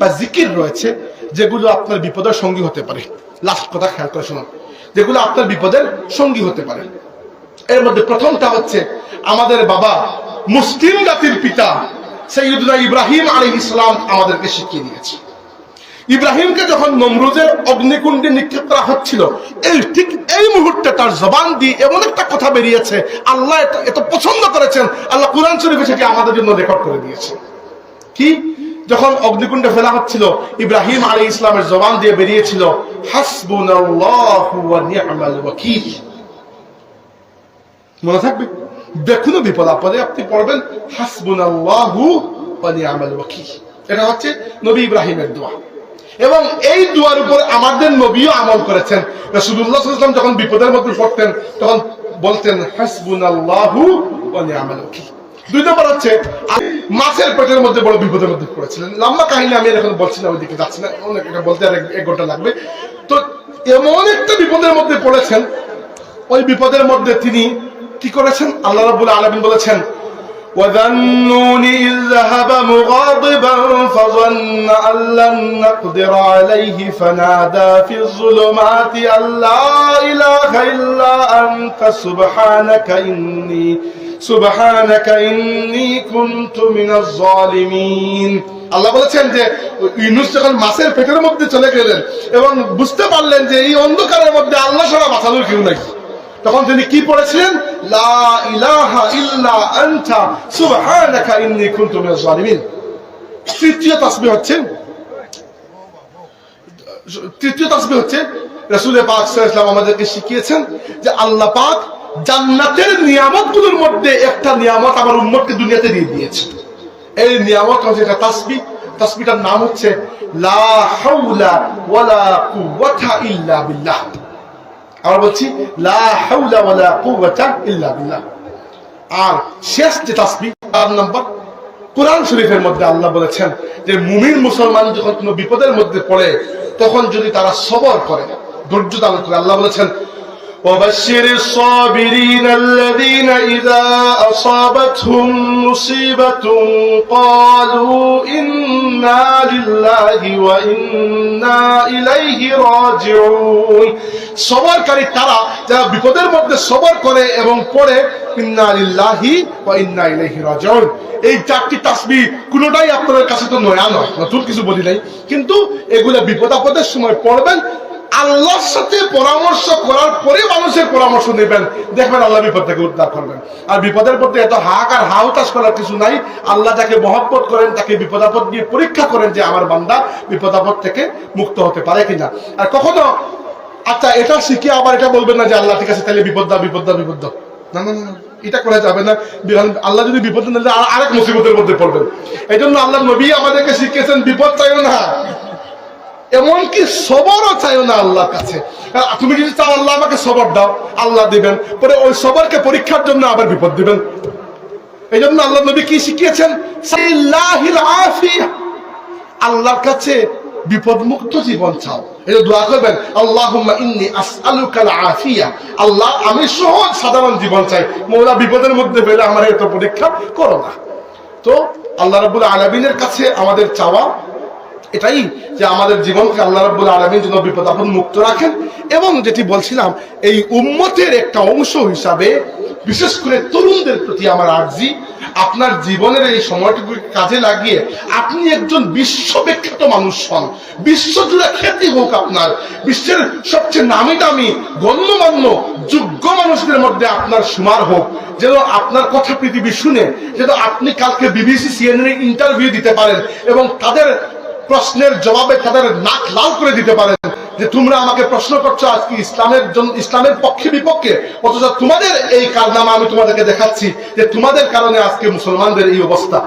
বা জিকির রয়েছে, যেগুলো আপনার বিপদের সঙ্গী হতে পারে। লাস্ট কথা খেয়াল করে শুনুন। যেগুলো আপনার বিপদের সঙ্গী হতে পারে। এর মধ্যে প্রথমটা হচ্ছে আমাদের বাবা মুসলিম জাতির পিতা সৈয়দুল্লাহ ইব্রাহিম আলী ইসলাম আমাদেরকে শিখিয়ে দিয়েছে। ইব্রাহিমকে যখন নমরুজের অগ্নিকুণ্ডে নিক্ষেপ করা হচ্ছিল, এই ঠিক এই মুহূর্তে তার জবান দিয়ে এমন একটা কথা বেরিয়েছে, আল্লাহ এত পছন্দ করেছেন, আল্লাহ কোরআন শরীফে সেটি আমাদের জন্য রেকর্ড করে দিয়েছে। কি? যখন অগ্নিকুণ্ডে ফেলা হচ্ছিল, ইব্রাহিম আলী ইসলামের জবান দিয়ে বেরিয়েছিল মনে থাকবে? দেখুন বিপদ, আপদে আপনি পড়বেন এটা হচ্ছে নবী ইব্রাহিমের দোয়া। এবং এই দোয়ার উপর আমাদের নবীও আমল করেছেন। সাল্লাল্লাহু যখন বিপদের মধ্যে পড়তেন, তখন বলতেন, হাসবুনাল্লাহু ওয়া নি'মাল ওয়াকিল। দুই নম্বর হচ্ছে মাছের পেটের মধ্যে বড় বিপদের মধ্যে পড়েছিলেন লম্বা কাহিনী আমি আর এখন বলছি না ওইদিকে যাচ্ছি না অনেক এটা বলতে আর এক- এক ঘন্টা লাগবে তো এমন একটা বিপদের মধ্যে পড়েছেন ওই বিপদের মধ্যে তিনি কি করেছেন আল্লাহ রাব্বুল আলামিন বলেছেন وذا النون إذ ذهب مغاضبا فظن أن لن نقدر عليه فنادى في الظلمات أن لا إله إلا أنت سبحانك إني আল্লাহ বলেছেন যে যখন মাছের পেটের মধ্যে চলে গেলেন এবং বুঝতে পারলেন যে এই অন্ধকারের মধ্যে আল্লাহ কেউ নাই, তখন তিনি কি পড়েছিলেন? লা ইলাহা ইল্লা আনতা সুবহানাকা ইন্নী কুনতু মিনাজ জালিমিন। তৃতীয় তাসবিহ হচ্ছে, তৃতীয় তাসবিহ হচ্ছে, রাসূলের পাক সাল্লাল্লাহু আলাইহি ওয়াসাল্লাম আমাদেরকে শিখিয়েছেন যে আল্লাহ পাক জান্নাতের নিয়ামতগুলোর মধ্যে একটা নিয়ামত আমার উম্মতকে দুনিয়াতে দিয়ে দিয়েছে। এই নিয়ামত হচ্ছে একটা তাসবিহ তাসবিহটার নাম হচ্ছে, লা ওয়ালা কুওয়াতা ইল্লা বিল্লাহ। আমরা বলছি, লা ওয়ালা কুওয়াতা ইল্লা বিল্লাহ। আর শেষ যে তাসবিহ চার নম্বর কোরআন শরীফের মধ্যে আল্লাহ বলেছেন যে, মুমিন মুসলমান যখন কোনো বিপদের মধ্যে পড়ে, তখন যদি তারা সবর করে, ধৈর্য ধারণ করে, আল্লাহ বলেছেন وبشر الصابرين الذين إذا أصابتهم مصيبة قالوا إنا لله وإنا إليه راجعون সবরকারী তারা যারা বিপদের মধ্যে সবর করে এবং পড়ে ইন্না লিল্লাহি ওয়া ইন্না ইলাইহি রাজিউন এই চারটি তাসবিহ কোনোটাই আপনাদের কাছে তো নয়া নয় নতুন কিছু বলি নাই কিন্তু এগুলা বিপদ আপদের সময় পড়বেন আল্লাহর সাথে পরামর্শ করার পরে মানুষের পরামর্শ নেবেন। দেখবেন আল্লাহ বিপদ থেকে উদ্ধার করবেন। আর বিপদের মধ্যে এত হাক আর হাউতাস করার কিছু নাই। আল্লাহ যাকে মহব্বত করেন, তাকে বিপদ আপদ নিয়ে পরীক্ষা করেন যে আমার বান্দা বিপদ আপদ থেকে মুক্ত হতে পারে কিনা। আর কখনো আচ্ছা এটা শিখে আবার এটা বলবেন না যে আল্লাহ, ঠিক আছে, তাহলে বিপদ দা বিপদ দা বিপদ না না না এটা করা যাবে না। আল্লাহ যদি বিপদ না আর- আরেক মুসিবতের মধ্যে পড়বেন। এই জন্য আল্লাহ নবী আমাদেরকে শিখিয়েছেন, বিপদ চাইও না। এমনকি সবরও চাইও না আল্লাহর কাছে। তুমি যদি চাও আল্লাহ আমাকে সবর দাও, আল্লাহ দিবেন। পরে ওই সবরকে পরীক্ষার জন্য আবার বিপদ দিবেন। এই জন্য আল্লাহ নবী কি শিখিয়েছেন? আল্লাহর কাছে বিপদ মুক্ত জীবন চাও। এটা দোয়া করবেন আসআলুকাল আফিয়া। আল্লাহ, আমি সহজ সাধারণ জীবন চাই। মৌলা, বিপদের মধ্যে ফেলে আমার এত পরীক্ষা করো না। তো আল্লাহ রাব্বুল আলামিনের কাছে আমাদের চাওয়া এটাই যে আমাদের জীবনকে আল্লাহ রাব্বুল আলামিন যেন বিপদ আপদ মুক্ত রাখেন এবং যেটি বলছিলাম, এই উম্মতের একটা অংশ হিসাবে, বিশেষ করে তরুণদের প্রতি আমার আর্জি, আপনার জীবনের এই সময়টুকু কাজে লাগিয়ে আপনি একজন বিশ্ববিখ্যাত মানুষ হন। বিশ্বজুড়ে খ্যাতি হোক আপনার, বিশ্বের সবচেয়ে নামি দামি গণ্যমান্য, যোগ্য মানুষদের মধ্যে আপনার সুমার হোক। যেন আপনার কথা পৃথিবী শুনে, যেন আপনি কালকে বিবিসি সিএনএন ইন্টারভিউ দিতে পারেন এবং তাদের প্রশ্নের জবাবে তাদের নাক লাল করে দিতে পারেন যে তোমরা আমাকে প্রশ্ন করছ আজকে ইসলামের জন্য ইসলামের পক্ষে বিপক্ষে, অথচ তোমাদের এই কারনামা আমি তোমাদেরকে দেখাচ্ছি যে তোমাদের কারণে আজকে মুসলমানদের এই অবস্থা।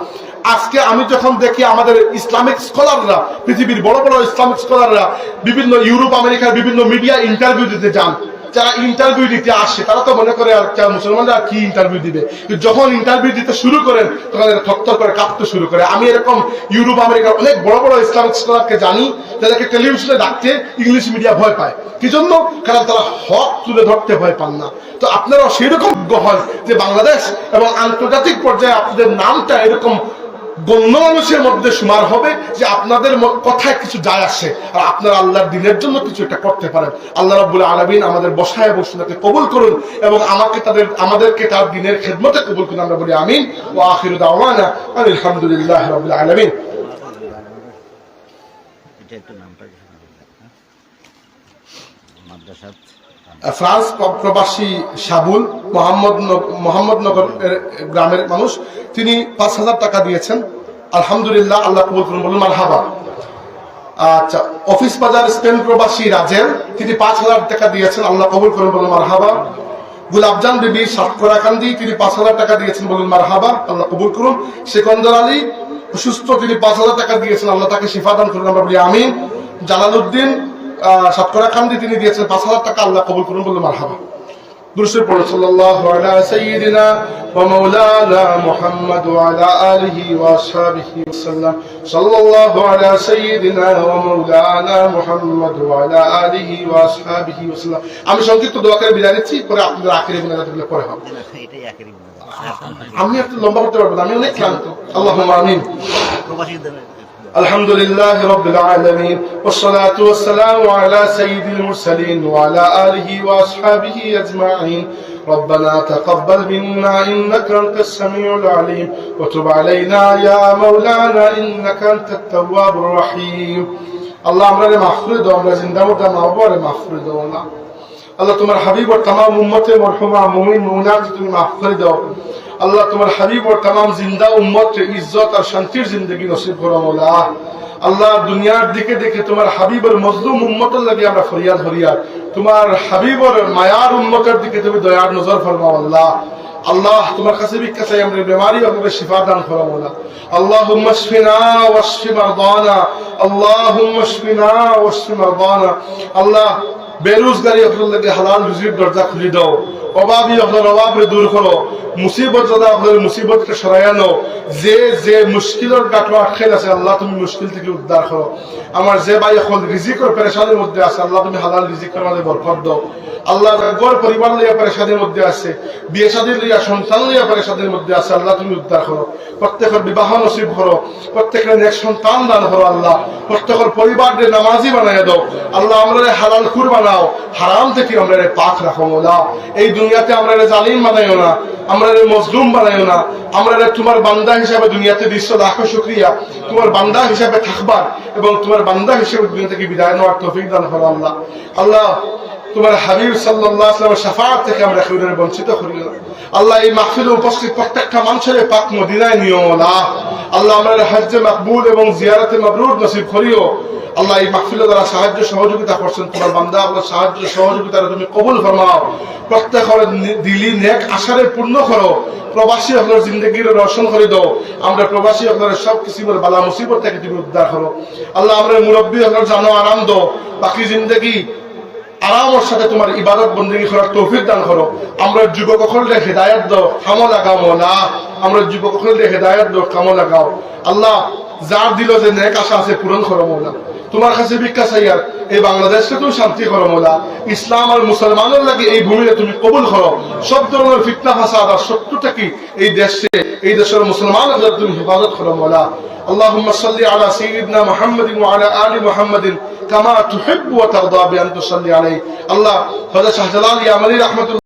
আজকে আমি যখন দেখি আমাদের ইসলামিক স্কলাররা, পৃথিবীর বড় বড় ইসলামিক স্কলাররা, বিভিন্ন ইউরোপ, আমেরিকার বিভিন্ন মিডিয়া ইন্টারভিউ দিতে যান যারা ইন্টারভিউ দিতে আসে, তারা তো মনে করে আর মুসলমানরা আর কি ইন্টারভিউ দিবে? যখন ইন্টারভিউ দিতে শুরু করেন, তখন এরা থরথর করে কাঁপতে শুরু করে। আমি এরকম ইউরোপ আমেরিকার অনেক বড় বড় ইসলামিক স্কলারকে জানি, যাদেরকে টেলিভিশনে ডাকতে ইংলিশ মিডিয়া ভয় পায়। কি জন্য? কারণ তারা হক তুলে ধরতে ভয় পান না। তো আপনারাও সেরকম হন যে বাংলাদেশ এবং আন্তর্জাতিক পর্যায়ে আপনাদের নামটা এরকম গণ্য মানুষের মধ্যে সুমার হবে যে আপনাদের কথায় কিছু যায় আসে। আর আপনারা আল্লাহর দিনের জন্য কিছু একটা করতে পারেন। আল্লাহ রাব্বুল আলমিন আমাদের বসায় বসুনাকে কবুল করুন এবং আমাকে তাদের, আমাদেরকে তার দিনের খেদমতে কবুল করুন। আমরা বলি আমিন। ও আখিরু দাওয়ানা আলহামদুলিল্লাহ রাব্বিল আলামিন। ফ্রান্স প্রবাসী সাবুল মোহাম্মদ মোহাম্মদনগর গ্রামের মানুষ। তিনি পাঁচ হাজার টাকা দিয়েছেন। আলহামদুলিল্লাহ, আল্লাহ কবুল করুন, বলুন, মারহাবা। আচ্ছা অফিস বাজার স্পেন প্রবাসী রাজের তিনি পাঁচ হাজার টাকা দিয়েছেন। আল্লাহ কবুল করুন, বলুন, মারহাবা। গুলাবজান বিবি সাতকরাকান্দি, তিনি পাঁচ হাজার টাকা দিয়েছেন, বলুন, মারহাবা। আল্লাহ কবুল করুন। সেকন্দর আলী অসুস্থ তিনি পাঁচ হাজার টাকা দিয়েছেন। আল্লাহ তাকে শিফা দান করুন, আমরা বলি আমিন। জালালউদ্দিন শতকরা খামদি তিনি দিয়েছেন। পাঁচ হাজার টাকা আল্লাহ কবুল করুন বলল মার হাবা দুরুসের পড়ো সাল্লাল্লাহু আলা সাইয়্যিদিনা ওয়া মাওলানা মুহাম্মদ ওয়া আলা আলিহি ওয়া আসহাবিহি ওয়াসাল্লাম। সাল্লাল্লাহু আলা সাইয়্যিদিনা ওয়া মাওলানা মুহাম্মদ ওয়া আলা আলিহি ওয়া আসহাবিহি ওয়াসাল্লাম। আমি সংক্ষিপ্ত দোয়া করে বিদায় নিচ্ছি পরে আপনাদের আখেরি মুনাজাতগুলো পরে হবে। আমি একটু লম্বা করতে পারব না আমি অনেক ক্লান্ত। আল্লাহুম্মা আমিন। প্রবাসী দেবে الحمد لله رب العالمين والصلاة والسلام على سيد المرسلين وعلى آله وأصحابه أجمعين. ربنا تقبل منا إنك أنت السميع العليم وتب علينا يا مولانا إنك أنت التواب الرحيم. الله أمرنا مغفرد وأمر زندة وتمعبور مغفرد والله আল্লাহ তোমার হাবিব আর তামাম উম্মতে মরহমা, মুমিন, মুমিনাত তুমি মাফ করে দাও, আল্লাহ তোমার হাবিব আর তামাম জিন্দা উম্মত ইজ্জত আর শান্তির জিন্দগি নসিব করো, মৌলা। আল্লাহ দুনিয়ার দিকে দেখে তোমার হাবিব আর মজলুম উম্মতের লাগে আমরা ফরিয়াদ ফরিয়াদ তোমার হাবিব আর মায়ার উম্মতের দিকে তুমি দয়ার নজর ফরমাও, আল্লাহ। আল্লাহ, তোমার কাছে ভিক্ষা চাই, আমরা বেমারি আপনাকে শিফা দান করাবো না আল্লাহ হুম্মশফিনা ওয়াশফি মারদানা। আল্লাহ হুম্মশফিনা ওয়াশফি মারদানা। আল্লাহ বেরোজগারি আপনার লাগে হালাল রুজির দরজা খুলি দাও। অভাবী আপনার অভাবরে দূর করো। মুসিবত যারা আপনার মুসিবতকে সরাই আনো যে যে মুশকিলের গাঁটো আটকেল আছে, আল্লাহ তুমি মুশকিল থেকে উদ্ধার করো। আমার যে ভাই এখন রিজিকর পেরেশানির মধ্যে আছে, আল্লাহ তুমি হালাল রিজিকের মাঝে বরকত দাও। আল্লাহ গড় পরিবার লইয়া পেরেশানির মধ্যে আছে, বিয়ে শাদীর লইয়া, সন্তান লইয়া পেরেশানির মধ্যে আছে, আল্লাহ তুমি উদ্ধার করো। প্রত্যেকের বিবাহ নসিব করো, প্রত্যেকের এক সন্তান দান করো, আল্লাহ। প্রত্যেকের পরিবারকে নামাজি বানাই দাও। আল্লাহ আমরা হালাল খুর বানাও। হারাম থেকে আমরা পাক রাখো, মোলা। এই দুনিয়াতে আমরা জালিম বানাইও না। আমরা মজলুম বানাইও না। আমরা তোমার বান্দা হিসাবে দুনিয়াতে দৃশ্য লাখো শুক্রিয়া। তোমার বান্দা হিসাবে থাকবার এবং তোমার বান্দা হিসেবে দুনিয়া থেকে বিদায় নেওয়ার তৌফিক দান করো আল্লাহ। আল্লাহ তোমার হাবিব ওয়াসাল্লামের শাফাআত থেকে আমরা কেউদের বঞ্চিত করিও না। আল্লাহ এই মাহফিলে উপস্থিত প্রত্যেকটা মানুষের পাক মদিনায় নিও না। আল্লাহ আমাদের হজ্জে মাকবুল এবং জিয়ারতে মাবরুর নসিব করিও। আল্লাহ এই মাহফিলে দ্বারা সাহায্য সহযোগিতা করছেন, তোমার বান্দা আপনার সাহায্য সহযোগিতা তুমি কবুল ফরমাও। প্রত্যেকের দিলি নেক আশারে পূর্ণ করো। প্রবাসী আপনার জিন্দগির রোশন করে দাও। আমরা প্রবাসী আপনার সব কিসিমের বালা মুসিবত থেকে তুমি উদ্ধার করো। আল্লাহ আমরা মুরব্বী আপনার জানো আরাম দাও। বাকি জিন্দগি আরামের সাথে তোমার ইবাদত বন্দী করার তৌফিক দান করো আমরা যুবক হলে হেদায়ত দাও খামো লাগাও মোলা আমরা যুবক হলে হেদায়ত দাও খামো লাগাও আল্লাহ যার দিল যে নেক আশা আছে পূরণ করো মোলা তোমার কাছে ভিক্ষা চাইয়ার এই বাংলাদেশকে তুমি শান্তি করো মোলা ইসলাম আর মুসলমানের লাগে এই ভূমিতে তুমি কবুল করো সব ধরনের ফিতনা ফাসাদ আর শত্রুটা কি এই দেশে এই দেশের মুসলমানদের তুমি হেফাজত করো মোলা اللهم صل على سيدنا محمد وعلى آل محمد كما تحب وترضى بأن تصلي عليه الله هذا شهجلال يا ملي رحمة الله